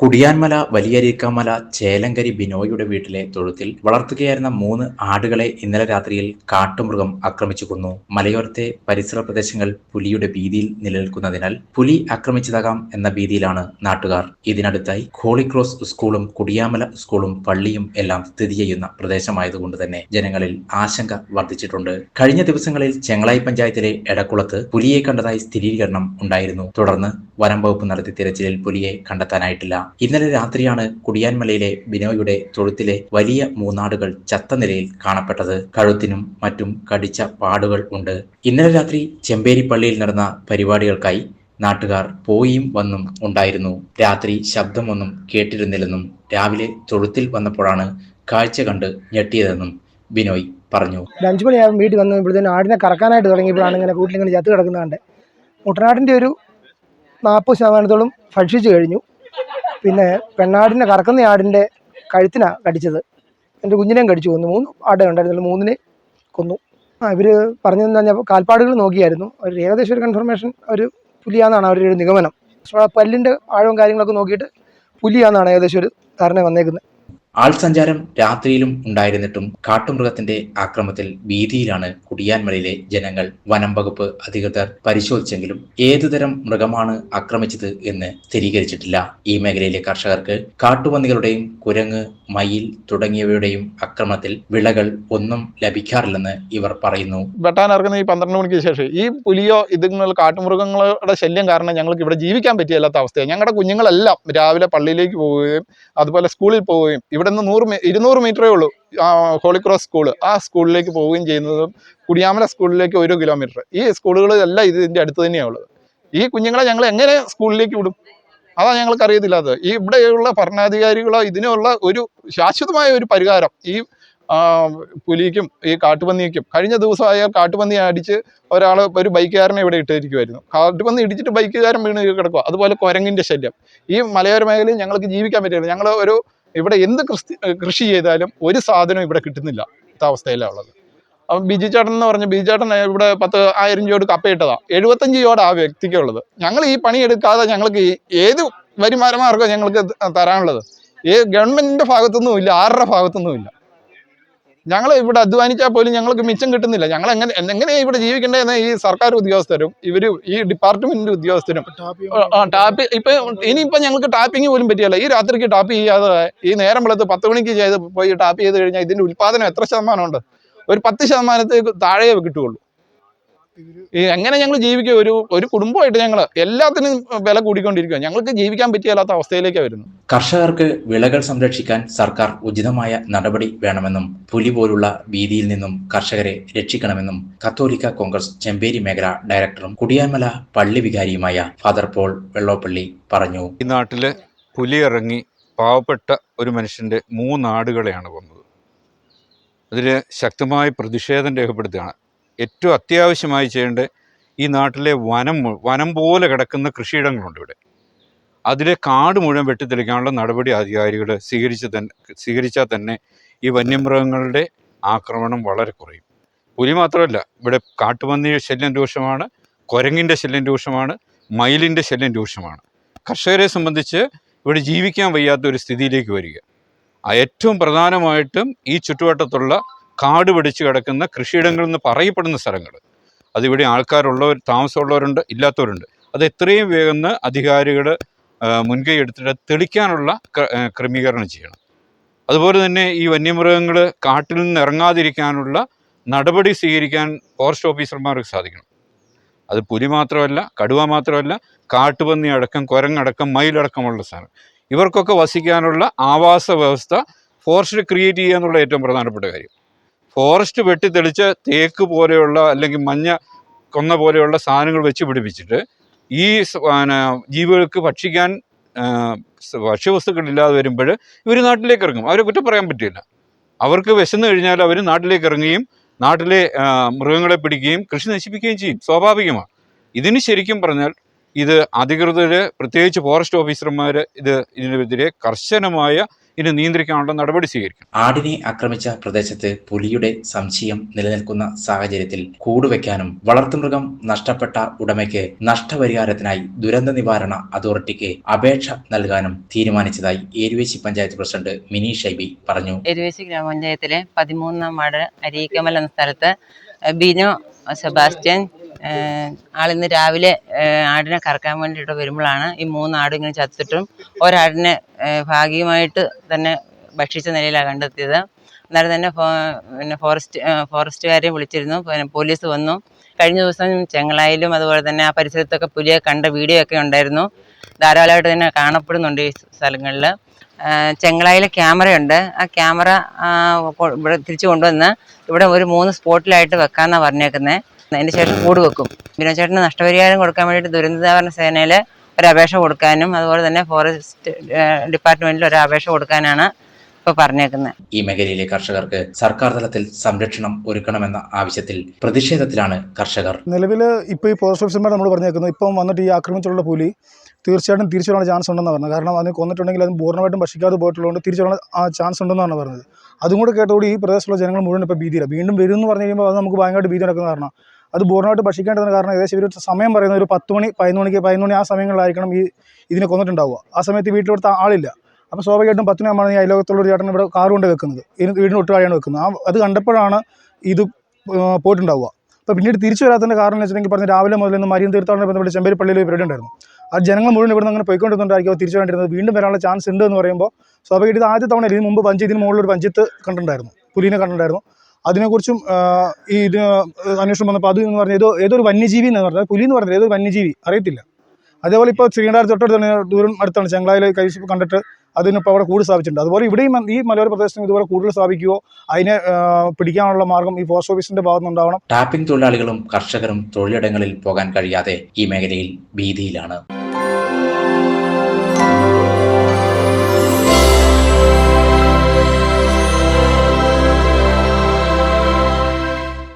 കുടിയാൻമല വലിയരീക്കാമല ചേലങ്കരി ബിനോയിയുടെ വീട്ടിലെ തൊഴുത്തിൽ വളർത്തുകയായിരുന്ന മൂന്ന് ആടുകളെ ഇന്നലെ രാത്രിയിൽ കാട്ടുമൃഗം ആക്രമിച്ചു കൊന്നു. മലയോരത്തെ പരിസര പ്രദേശങ്ങൾ പുലിയുടെ ഭീതിയിൽ നിലനിൽക്കുന്നതിനാൽ പുലി ആക്രമിച്ചതാകാം എന്ന ഭീതിയിലാണ് നാട്ടുകാർ. ഇതിനടുത്തായി ഹോളിക്രോസ് സ്കൂളും കുടിയാമല സ്കൂളും പള്ളിയും എല്ലാം സ്ഥിതി ചെയ്യുന്ന പ്രദേശമായതുകൊണ്ട് തന്നെ ജനങ്ങളിൽ ആശങ്ക വർദ്ധിച്ചിട്ടുണ്ട്. കഴിഞ്ഞ ദിവസങ്ങളിൽ ചെങ്ങളായി പഞ്ചായത്തിലെ എടക്കുളത്ത് പുലിയെ കണ്ടതായി സ്ഥിരീകരണം ഉണ്ടായിരുന്നു. തുടർന്ന് വനം വകുപ്പ് നടത്തിയ തിരച്ചിലിൽ പുലിയെ കണ്ടെത്താനായിട്ടില്ല. ഇന്നലെ രാത്രിയാണ് കുടിയാൻമലയിലെ ബിനോയുടെ തൊഴുത്തിലെ വലിയ മൂന്നാടുകൾ ചത്ത നിലയിൽ കാണപ്പെട്ടത്. കഴുത്തിനും മറ്റും കടിച്ച പാടുകൾ ഉണ്ട്. ഇന്നലെ രാത്രി ചെമ്പേരി പള്ളിയിൽ നടന്ന പരിപാടികൾക്കായി നാട്ടുകാർ പോയും വന്നും ഉണ്ടായിരുന്നു. രാത്രി ശബ്ദമൊന്നും കേട്ടിരുന്നില്ലെന്നും രാവിലെ തൊഴുത്തിൽ വന്നപ്പോഴാണ് കാഴ്ച കണ്ട് ഞെട്ടിയതെന്നും ബിനോയ് പറഞ്ഞു. അഞ്ചു മണിയാകും വീട്ടിൽ വന്ന് ഇവിടുത്തെ ആടിനെ കറക്കാനായിട്ട് തുടങ്ങിയപ്പോഴാണ് ഇങ്ങനെ കൂട്ടിലിങ്ങനെ ചത്ത് കിടക്കുന്ന കണ്ട് മുട്ടനാടിന്റെ ഒരു നാൽപ്പത് ശതമാനത്തോളം ഭക്ഷിച്ചു കഴിഞ്ഞു. പിന്നെ പെണ്ണാടിനെ കറക്കുന്ന ആടിന്റെ കഴുത്തിനാണ് കടിച്ചത്. എന്റെ കുഞ്ഞിനെയും കടിച്ചു കൊന്നു. മൂന്ന് ആടേ ഉണ്ടായിരുന്നുള്ളൂ. മൂന്നിനെ കൊന്നു. ആ ഇവർ പറഞ്ഞു പറഞ്ഞാൽ കാൽപ്പാടുകൾ നോക്കിയായിരുന്നു. ഒരു ഏകദേശം ഒരു കൺഫർമേഷൻ ഒരു പുലിയാന്നാണ് അവരുടെ ഒരു നിഗമനം. പല്ലിന്റെ ആഴവും കാര്യങ്ങളൊക്കെ നോക്കിയിട്ട് പുലിയാന്നാണ് ഏകദേശം ഒരു ധാരണ വന്നേക്കുന്നത്. ആൾ സഞ്ചാരം രാത്രിയിലും ഉണ്ടായിരുന്നിട്ടും കാട്ടുമൃഗത്തിന്റെ ആക്രമത്തിൽ ഭീതിയിലാണ് കുടിയാൻമലയിലെ ജനങ്ങൾ വനം വകുപ്പ് അധികൃതർ പരിശോധിച്ചെങ്കിലും ഏതുതരം മൃഗമാണ് ആക്രമിച്ചത് എന്ന് സ്ഥിരീകരിച്ചിട്ടില്ല. ഈ മേഖലയിലെ കർഷകർക്ക് കാട്ടുപന്നികളുടെയും കുരങ്ങ് മയിൽ തുടങ്ങിയവയുടെയും ആക്രമണത്തിൽ വിളകൾ ഒന്നും ലഭിക്കാറില്ലെന്ന് ഇവർ പറയുന്നു. വെട്ടാൻ ഇറങ്ങുന്ന ഈ പന്ത്രണ്ട് മണിക്ക് ശേഷം ഈ പുലിയോ ഇതുങ്ങൾ കാട്ടുമൃഗങ്ങളുടെ ശല്യം കാരണം ഞങ്ങൾക്ക് ഇവിടെ ജീവിക്കാൻ പറ്റിയല്ലാത്ത അവസ്ഥയാണ്. ഞങ്ങളുടെ കുഞ്ഞുങ്ങളെല്ലാം രാവിലെ പള്ളിയിലേക്ക് പോവുകയും അതുപോലെ സ്കൂളിൽ പോവുകയും ഇവിടെ നിന്ന് നൂറ് ഇരുന്നൂറ് മീറ്ററേ ഉള്ളൂ. ഹോളിക്രോസ് ഹോളി ക്രോസ് സ്കൂൾ ആ സ്കൂളിലേക്ക് പോവുകയും ചെയ്യുന്നതും കുടിയാമല സ്കൂളിലേക്ക് ഒരു കിലോമീറ്റർ ഈ സ്കൂളുകളെല്ലാം ഇതിന്റെ അടുത്ത് തന്നെയാണ് ഉള്ളത്. ഈ കുഞ്ഞുങ്ങളെ ഞങ്ങൾ എങ്ങനെ സ്കൂളിലേക്ക് വിടും? അതാ ഞങ്ങൾക്ക് അറിയത്തില്ലാത്തത്. ഈ ഇവിടെയുള്ള ഭരണാധികാരികളോ ഇതിനുള്ള ഒരു ശാശ്വതമായ ഒരു പരിഹാരം ഈ പുലിക്കും ഈ കാട്ടുപന്നിക്കും. കഴിഞ്ഞ ദിവസമായ കാട്ടുപന്നി അടിച്ച് ഒരാൾ ഒരു ബൈക്കുകാരനെ ഇവിടെ ഇട്ടിരിക്കുമായിരുന്നു കാട്ടുപന്നി ഇടിച്ചിട്ട് ബൈക്കുകാരൻ വീണ് കിടക്കുക അതുപോലെ കുരങ്ങിന്റെ ശല്യം. ഈ മലയോര മേഖലയിൽ ഞങ്ങൾക്ക് ജീവിക്കാൻ പറ്റില്ല. ഞങ്ങൾ ഒരു ഇവിടെ എന്ത് കൃഷി കൃഷി ചെയ്താലും ഒരു സാധനവും ഇവിടെ കിട്ടുന്നില്ല അവസ്ഥയിലാണ് ഉള്ളത് അപ്പം ബിജു ചേട്ടൻ എന്ന് പറഞ്ഞ ബിജു ചേട്ടൻ ഇവിടെ പത്ത് ആയിരം രൂപയോട് കപ്പയിട്ടതാ. എഴുപത്തഞ്ച് രൂപയുടെ ആ വ്യക്തിക്കുള്ളത്. ഞങ്ങൾ ഈ പണി എടുക്കാതെ ഞങ്ങൾക്ക് ഏത് വരുമാന മാർഗം ഞങ്ങൾക്ക് തരാനുള്ളത്? ഈ ഗവൺമെന്റിന്റെ ഭാഗത്തുനിന്നും ഇല്ല ആരുടെ ഭാഗത്തുനിന്നും ഇല്ല. ഞങ്ങൾ ഇവിടെ അധ്വാനിച്ചാൽ പോലും ഞങ്ങൾക്ക് മിച്ചം കിട്ടുന്നില്ല. ഞങ്ങൾ എങ്ങനെ എങ്ങനെയാണ് ഇവിടെ ജീവിക്കേണ്ടതെന്ന് ഈ സർക്കാർ ഉദ്യോഗസ്ഥരും ഇവർ ഈ ഡിപ്പാർട്ട്മെന്റ് ഉദ്യോഗസ്ഥരും ആ ടാപ്പ് ഇപ്പൊ ഇനിയിപ്പോ ഞങ്ങൾക്ക് ടാപ്പിംഗ് പോലും പറ്റിയല്ല ഈ രാത്രിക്ക് ടാപ്പ് ചെയ്യാതെ ഈ നേരം വെളുത്ത് പത്ത് മണിക്ക് ചെയ്ത് പോയി ടാപ്പ് ചെയ്ത് കഴിഞ്ഞാൽ ഇതിന്റെ ഉൽപാദനം എത്ര ശതമാനം ഉണ്ട് ഒരു പത്ത് ശതമാനത്തിൽ താഴെ കിട്ടുകയുള്ളൂ. എങ്ങനെ ഞങ്ങൾ ജീവിക്കും? ഒരു ഒരു കുടുംബമായിട്ട് ഞങ്ങൾ എല്ലാത്തിനും വില കൂടിക്കൊണ്ടിരിക്കുക ഞങ്ങൾക്ക് ജീവിക്കാൻ പറ്റിയല്ലാത്ത അവസ്ഥയിലേക്കാണ് വരുന്നത്. കർഷകർക്ക് വിളകൾ സംരക്ഷിക്കാൻ സർക്കാർ ഉചിതമായ നടപടി വേണമെന്നും പുലി പോലുള്ള ഭീതിയിൽ നിന്നും കർഷകരെ രക്ഷിക്കണമെന്നും കത്തോലിക്ക കോൺഗ്രസ് ചെമ്പേരി മേഖല ഡയറക്ടറും കുടിയാൻമല പള്ളി വികാരിയുമായ ഫാദർ പോൾ വെള്ളോപ്പള്ളി പറഞ്ഞു. ഈ നാട്ടിൽ പുലി ഇറങ്ങി പാവപ്പെട്ട ഒരു മനുഷ്യന്റെ മൂന്നാടുകളെയാണ് വന്നത്. അതിൽ ശക്തമായ പ്രതിഷേധം രേഖപ്പെടുത്തുകയാണ്. ഏറ്റവും അത്യാവശ്യമായി ചെയ്യേണ്ട ഈ നാട്ടിലെ വനം വനം പോലെ കിടക്കുന്ന കൃഷിയിടങ്ങളുണ്ട് ഇവിടെ. അതിലെ കാട് മുഴുവൻ വെട്ടിത്തെളിക്കാനുള്ള നടപടി അധികാരികൾ സ്വീകരിച്ച് തന്നെ സ്വീകരിച്ചാൽ തന്നെ ഈ വന്യമൃഗങ്ങളുടെ ആക്രമണം വളരെ കുറയും. പുലി മാത്രമല്ല ഇവിടെ കാട്ടുപന്നി ശല്യം രൂക്ഷമാണ് കുരങ്ങിന്റെ ശല്യം രൂക്ഷമാണ് മയിലിന്റെ ശല്യം രൂക്ഷമാണ്. കർഷകരെ സംബന്ധിച്ച് ഇവിടെ ജീവിക്കാൻ വയ്യാത്ത ഒരു സ്ഥിതിയിലേക്ക് വരിക. ഏറ്റവും പ്രധാനമായിട്ടും ഈ ചുറ്റുവട്ടത്തുള്ള കാട് പിടിച്ച് കിടക്കുന്ന കൃഷിയിടങ്ങൾ എന്ന് പറയപ്പെടുന്ന സ്ഥലങ്ങൾ. അതിവിടെ ആൾക്കാരുള്ളവർ താമസമുള്ളവരുണ്ട് ഇല്ലാത്തവരുണ്ട്. അത് എത്രയും വേഗം അധികാരികൾ മുൻകൈ എടുത്തിട്ട് തെളിക്കാനുള്ള ക്ര- ക്രമീകരണം ചെയ്യണം. അതുപോലെ തന്നെ ഈ വന്യമൃഗങ്ങൾ കാട്ടിൽ നിന്ന് ഇറങ്ങാതിരിക്കാനുള്ള നടപടി സ്വീകരിക്കാൻ ഫോറസ്റ്റ് ഓഫീസർമാർക്ക് സാധിക്കണം. അത് പുലി മാത്രമല്ല കടുവ മാത്രമല്ല കാട്ടുപന്നി അടക്കം കുരങ്ങടക്കം മയിലടക്കമുള്ള സാധനം. ഇവർക്കൊക്കെ വസിക്കാനുള്ള ആവാസ വ്യവസ്ഥ ഫോറസ്റ്റ് ക്രിയേറ്റ് ചെയ്യുക എന്നുള്ള ഏറ്റവും പ്രധാനപ്പെട്ട കാര്യം. ഫോറസ്റ്റ് വെട്ടിത്തെളിച്ച് തേക്ക് പോലെയുള്ള അല്ലെങ്കിൽ മഞ്ഞ കൊന്ന പോലെയുള്ള സാധനങ്ങൾ വെച്ച് പിടിപ്പിച്ചിട്ട് ഈ പിന്നെ ജീവികൾക്ക് ഭക്ഷിക്കാൻ ഭക്ഷ്യവസ്തുക്കളില്ലാതെ വരുമ്പോൾ ഇവർ നാട്ടിലേക്ക് ഇറങ്ങും. അവരെ കുറ്റം പറയാൻ പറ്റില്ല. അവർക്ക് വിശന്നു കഴിഞ്ഞാൽ അവർ നാട്ടിലേക്ക് ഇറങ്ങുകയും നാട്ടിലെ മൃഗങ്ങളെ പിടിക്കുകയും കൃഷി നശിപ്പിക്കുകയും ചെയ്യും. സ്വാഭാവികമാണ്. ഇതിന് ശരിക്കും പറഞ്ഞാൽ ഇത് അധികൃതർ പ്രത്യേകിച്ച് ഫോറസ്റ്റ് ഓഫീസർമാർ ഇത് ഇതിനെതിരെ കർശനമായ ഇനി നിയന്ത്രിക്കാനുള്ള നടപടി സ്വീകരിക്കും. ആടിനെ ആക്രമിച്ച പ്രദേശത്ത് പുലിയുടെ സംശയം നിലനിൽക്കുന്ന സാഹചര്യത്തിൽ കൂടുവെക്കാനും വളർത്തുമൃഗം നഷ്ടപ്പെട്ട ഉടമയ്ക്ക് നഷ്ടപരിഹാരത്തിനായി ദുരന്ത നിവാരണ അതോറിറ്റിക്ക് അപേക്ഷ നൽകാനും തീരുമാനിച്ചതായി ഏരുവേശി പഞ്ചായത്ത് പ്രസിഡന്റ് മിനി ഷൈബി പറഞ്ഞു. എരുവേശി ഗ്രാമപഞ്ചായത്തിലെ പതിമൂന്നാം വാർഡ് അരീക്കമൽ എന്ന സ്ഥലത്ത് ബിനോ സെബാസ്റ്റ്യൻ ആളിന്ന് രാവിലെ ആടിനെ കറക്കാൻ വേണ്ടിയിട്ട് വരുമ്പോഴാണ് ഈ മൂന്ന് ആട് ഇങ്ങനെ ചത്തിട്ടും ഒരാടിനെ ഭാഗികമായിട്ട് തന്നെ ഭക്ഷിച്ച നിലയിലാണ് കണ്ടെത്തിയത്. അന്നേരം തന്നെ പിന്നെ ഫോറസ്റ്റ് ഫോറസ്റ്റുകാരെ വിളിച്ചിരുന്നു. പിന്നെ പോലീസ് വന്നു. കഴിഞ്ഞ ദിവസം ചെങ്ങളായിലും അതുപോലെ തന്നെ ആ പരിസരത്തൊക്കെ പുലിയെ കണ്ട വീഡിയോ ഒക്കെ ഉണ്ടായിരുന്നു. ധാരാളമായിട്ട് തന്നെ കാണപ്പെടുന്നുണ്ട് ഈ സ്ഥലങ്ങളിൽ. ചെങ്ങളായിലെ ക്യാമറയുണ്ട് ആ ക്യാമറ ഇവിടെ തിരിച്ചു കൊണ്ടുവന്ന് ഇവിടെ ഒരു മൂന്ന് സ്പോട്ടിലായിട്ട് വെക്കാമെന്നാണ് പറഞ്ഞേക്കുന്നത് അതിന് ശേഷം കൂട് വെക്കും. ബിനോചേട്ടന് നഷ്ടപരിഹാരം കൊടുക്കാൻ വേണ്ടിയിട്ട് ദുരന്ത നിവാരണ സേനയിൽ ഒരു അപേക്ഷ കൊടുക്കാനും അതുപോലെ തന്നെ ഫോറസ്റ്റ് ഡിപ്പാർട്ട്മെന്റിൽ ഒരു അപേക്ഷ കൊടുക്കാനാണ് ഇപ്പോൾ പറഞ്ഞേക്കുന്നത് ഈ മേഖലയിലെ കർഷകർക്ക് സർക്കാർ തലത്തിൽ സംരക്ഷണം ഒരുക്കണമെന്ന ആവശ്യത്തിൽ പ്രതിഷേധത്തിലാണ് കർഷകർ. നിലവിൽ ഇപ്പൊ ഈ ഫോറസ്റ്റ് ഓഫീസർമാർ നമ്മൾ പറഞ്ഞേക്കുന്നത് ഇപ്പം വന്നിട്ട് ഈ ആക്രമിച്ചുള്ള പുലി തീർച്ചയായിട്ടും തിരിച്ചു വരാനുള്ള ചാൻസ് ഉണ്ടെന്ന് പറഞ്ഞത്. കാരണം അതിന് കൊന്നിട്ടുണ്ടെങ്കിൽ അത് പൂർണമായിട്ടും ഭക്ഷിക്കാതെ പോയിട്ടുള്ളതുകൊണ്ട് തിരിച്ചു വരാൻ ആ ചാൻസ് ഉണ്ടെന്നാണ് പറഞ്ഞത്. അതും കൂടെ കേട്ടോടി ഈ പ്രദേശത്തുള്ള ജനങ്ങൾ മുഴുവൻ ഇപ്പോൾ ഭീതിയില്ല വീണ്ടും വരും എന്ന് പറഞ്ഞു കഴിയുമ്പോൾ അത് നമുക്ക് ഭയങ്കരമായിട്ട് ഭീതി നടക്കുന്ന കാരണം. അത് പൂർണമായിട്ട് ഭക്ഷിക്കേണ്ടതിന് കാരണം ഏകദേശം ഒരു സമയം പറയുന്നത് ഒരു പത്ത് മണി പതിനൊന്ന് മണിക്ക് പതിനൊന്ന് മണി ആ സമയങ്ങളിലായിരിക്കണം ഈ ഇതിനെ കൊന്നിട്ടുണ്ടാവുക. ആ സമയത്ത് വീട്ടിലോട്ട് ആളില്ല. അപ്പോൾ സ്വാഭാവികമായിട്ടും പത്തു മണിയാണ് ഈ അയലോകത്തുള്ള ഒരു ചേട്ടൻ ഇവിടെ കാർ കൊണ്ട് വെക്കുന്നത്. വീടിന് ഒട്ടുകായാണ് വെക്കുന്നത്. ആ അത് കണ്ടപ്പോഴാണ് ഇത് പോയിട്ടുണ്ടാവുക. അപ്പോൾ പിന്നീട് തിരിച്ചു വരാത്തതിന്റെ കാരണം എന്ന് വെച്ചിട്ടുണ്ടെങ്കിൽ പറഞ്ഞ രാവിലെ മുതൽ ഇന്ന് തീർത്ഥാടനം ബന്ധപ്പെട്ട് ചെമ്പരിപ്പള്ളിയിൽ പരിപാടി ഉണ്ടായിരുന്നു. ആ ജനങ്ങൾ മുഴുവൻ ഇവിടെ നിന്ന് അങ്ങനെ പോയിക്കൊണ്ടിരുന്നുണ്ടായിരിക്കും തിരിച്ചു വേണ്ടിയിരുന്നത് വീണ്ടും വരാനുള്ള ചാൻസ് ഉണ്ട് എന്ന് പറയുമ്പോൾ സ്വാഭാവികമായിട്ട് ഇത് ആദ്യ തവണ ഇതിന് മുമ്പ് പഞ്ച് ഇതിന് മുകളിൽ ഒരു പഞ്ചത്ത് കണ്ടിട്ടുണ്ടായിരുന്നു. പുലിനെ കണ്ടിട്ടുണ്ടായിരുന്നു. അതിനെക്കുറിച്ചും ഈ ഇത് അന്വേഷണം വന്നപ്പോൾ അത് എന്ന് പറഞ്ഞാൽ ഏതോ ഏതൊരു വന്യജീവി എന്ന് പറഞ്ഞത് പുലി എന്ന് പറഞ്ഞത് ഏതൊരു വന്യജീവി അറിയത്തില്ല. അതേപോലെ ഇപ്പോൾ ശ്രീകണ്ഠാർ തൊട്ടടുത്താണ് ദൂരം അടുത്താണ് ചെങ്കളായിൽ കൈ കണ്ടിട്ട് അതിനിപ്പോൾ അവിടെ കൂട് സ്ഥാപിച്ചിട്ടുണ്ട്. അതുപോലെ ഇവിടെയും ഈ മലയോര പ്രദേശത്തും ഇതുപോലെ കൂടുതൽ സ്ഥാപിക്കുകയോ അതിനെ പിടിക്കാനുള്ള മാർഗം ഈ പോസ്റ്റ് ഓഫീസിന്റെ ഭാഗത്തുനിന്നുണ്ടാവണം. ടാപ്പിംഗ് തൊഴിലാളികളും കർഷകരും തൊഴിലിടങ്ങളിൽ പോകാൻ കഴിയാതെ ഈ മേഖലയിൽ ഭീതിയിലാണ്.